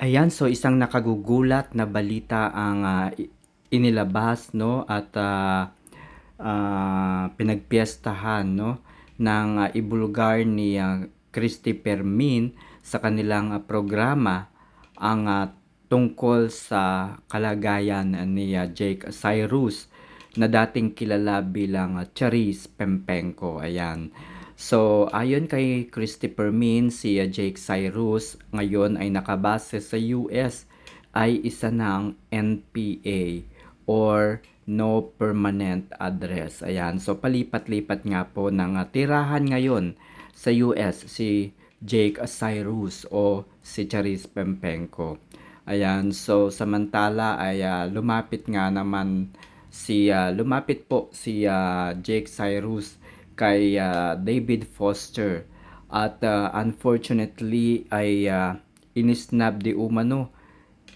Ayan, so isang nakagugulat na balita ang ah, inilabas no at ah, ah, pinagpiestahan no ng ah, ibulgar ni ah, Christy Permin sa kanilang ah, programa ang ah, tungkol sa kalagayan ni ah, Jake Cyrus na dating kilala bilang ah, Charis Pempenko. Ayan. So, ayon kay Christopher Min, si Jake Cyrus ngayon ay nakabase sa US ay isa ng NPA or No Permanent Address. Ayan, so palipat-lipat nga po ng tirahan ngayon sa US si Jake Cyrus o si Charis Pempenko. Ayan, so samantala ay uh, lumapit nga naman si uh, lumapit po si uh, Jake Cyrus kay uh, David Foster at uh, unfortunately ay uh, inisnab di umano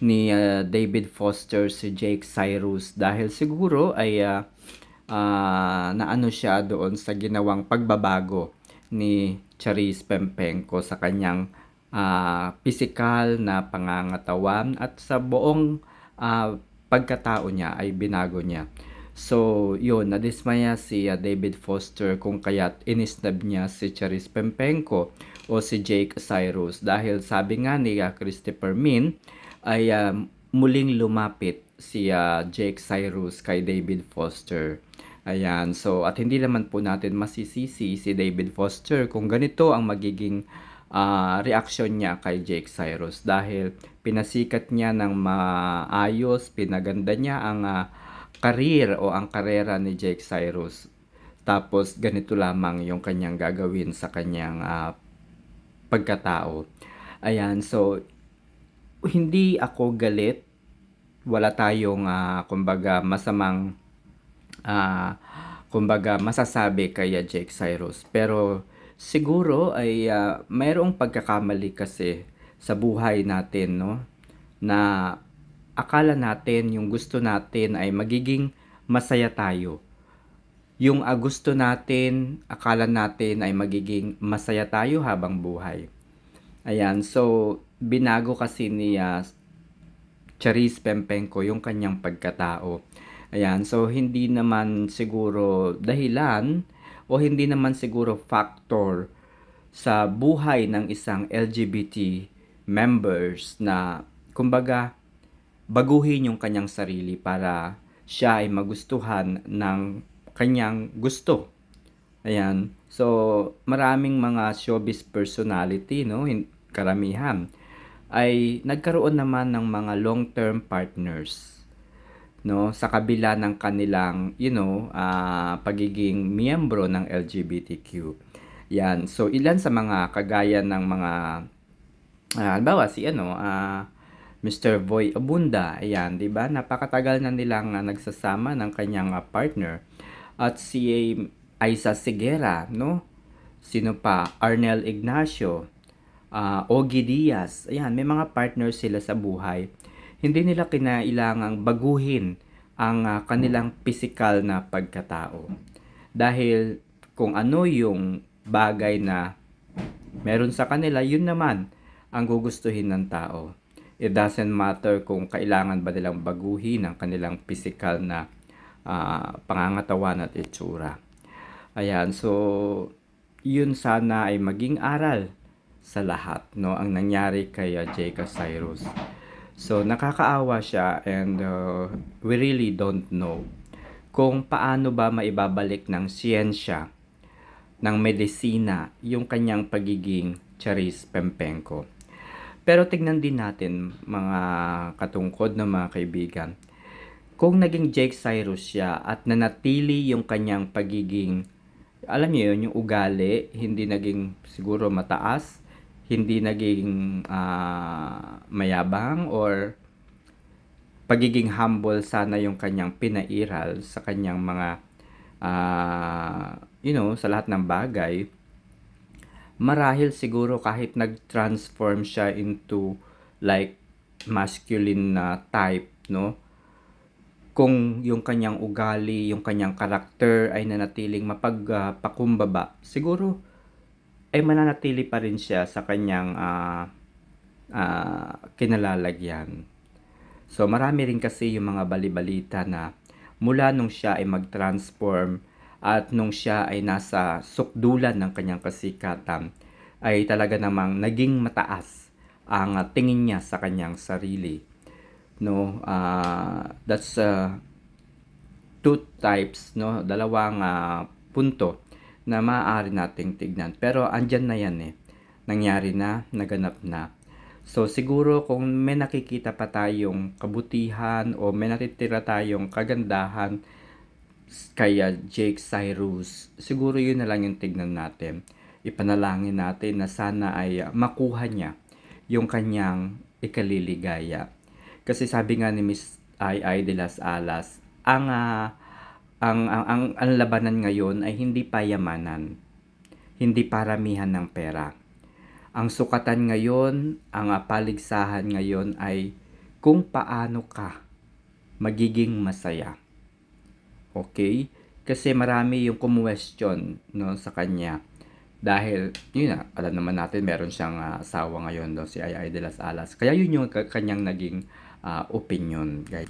ni uh, David Foster si Jake Cyrus dahil siguro ay uh, uh, naano siya doon sa ginawang pagbabago ni Charis Pempenko sa kanyang uh, physical na pangangatawan at sa buong uh, pagkatao niya ay binago niya. So, yun, nadismaya si uh, David Foster kung kaya't inisnab niya si Charis Pempenko o si Jake Cyrus dahil sabi nga ni uh, Christopher Min ay uh, muling lumapit si uh, Jake Cyrus kay David Foster. Ayan, so at hindi naman po natin masisisi si David Foster kung ganito ang magiging uh, reaksyon niya kay Jake Cyrus dahil pinasikat niya ng maayos, pinaganda niya ang uh, career o ang karera ni Jake Cyrus. Tapos ganito lamang yung kanyang gagawin sa kanyang uh, pagkatao. Ayan, so hindi ako galit. Wala tayong uh, kumbaga masamang uh, kumbaga masasabi kay Jake Cyrus. Pero siguro ay uh, mayroong pagkakamali kasi sa buhay natin no na akala natin, yung gusto natin ay magiging masaya tayo. Yung uh, gusto natin, akala natin ay magiging masaya tayo habang buhay. Ayan, so binago kasi ni uh, Charis Pempenko yung kanyang pagkatao. Ayan, so hindi naman siguro dahilan o hindi naman siguro factor sa buhay ng isang LGBT members na kumbaga baguhin yung kanyang sarili para siya ay magustuhan ng kanyang gusto. Ayan. So, maraming mga showbiz personality, no, karamihan, ay nagkaroon naman ng mga long-term partners no sa kabila ng kanilang you know uh, pagiging miyembro ng LGBTQ. Yan. So ilan sa mga kagaya ng mga uh, halimbawa si ano uh, Mr. Boy Abunda. Ayan, 'di ba? Napakatagal na nilang uh, nagsasama ng kanyang uh, partner. At si Aiza Sigera, no? Sino pa? Arnel Ignacio, uh, Ogie Diaz. Ayan, may mga partners sila sa buhay. Hindi nila kinailangang baguhin ang uh, kanilang physical na pagkatao. Dahil kung ano yung bagay na meron sa kanila, yun naman ang gugustuhin ng tao it doesn't matter kung kailangan ba nilang baguhin ang kanilang physical na uh, pangangatawan at itsura. Ayan, so yun sana ay maging aral sa lahat, no, ang nangyari kay uh, Jacob Cyrus. So nakakaawa siya and uh, we really don't know kung paano ba maibabalik ng siyensya ng medisina yung kanyang pagiging Charis Pempenko. Pero tignan din natin mga katungkod na mga kaibigan. Kung naging Jake Cyrus siya at nanatili yung kanyang pagiging, alam niyo yun, yung ugali, hindi naging siguro mataas, hindi naging uh, mayabang or pagiging humble sana yung kanyang pinairal sa kanyang mga uh, you know, sa lahat ng bagay marahil siguro kahit nag-transform siya into like masculine na type, no? Kung yung kanyang ugali, yung kanyang karakter ay nanatiling mapagpakumbaba, uh, siguro ay mananatili pa rin siya sa kanyang uh, ah, kinalalagyan. So marami rin kasi yung mga balibalita na mula nung siya ay mag-transform at nung siya ay nasa sukdulan ng kanyang kasikatan ay talaga namang naging mataas ang ah, tingin niya sa kanyang sarili. No, ah, that's uh, two types, no? Dalawang ah, punto na maaari nating tignan. Pero andyan na yan eh. Nangyari na, naganap na. So siguro kung may nakikita pa tayong kabutihan o may natitira tayong kagandahan kay ah, Jake Cyrus, siguro yun na lang yung tignan natin. Ipanalangin natin na sana ay ah, makuha niya yung kanyang ikaliligaya. Kasi sabi nga ni Miss Ai Ai de las Alas, ang, ah, ang, ang, ang, ang labanan ngayon ay hindi payamanan, hindi paramihan ng pera. Ang sukatan ngayon, ang ah, paligsahan ngayon ay kung paano ka magiging masaya. Okay? Kasi marami yung kumwestiyon no, sa kanya. Dahil, yun na, alam naman natin, meron siyang ah, asawa ngayon, no, si Ay Ay de las Alas. Kaya yun yung ka- kanyang naging ah, opinion, guys.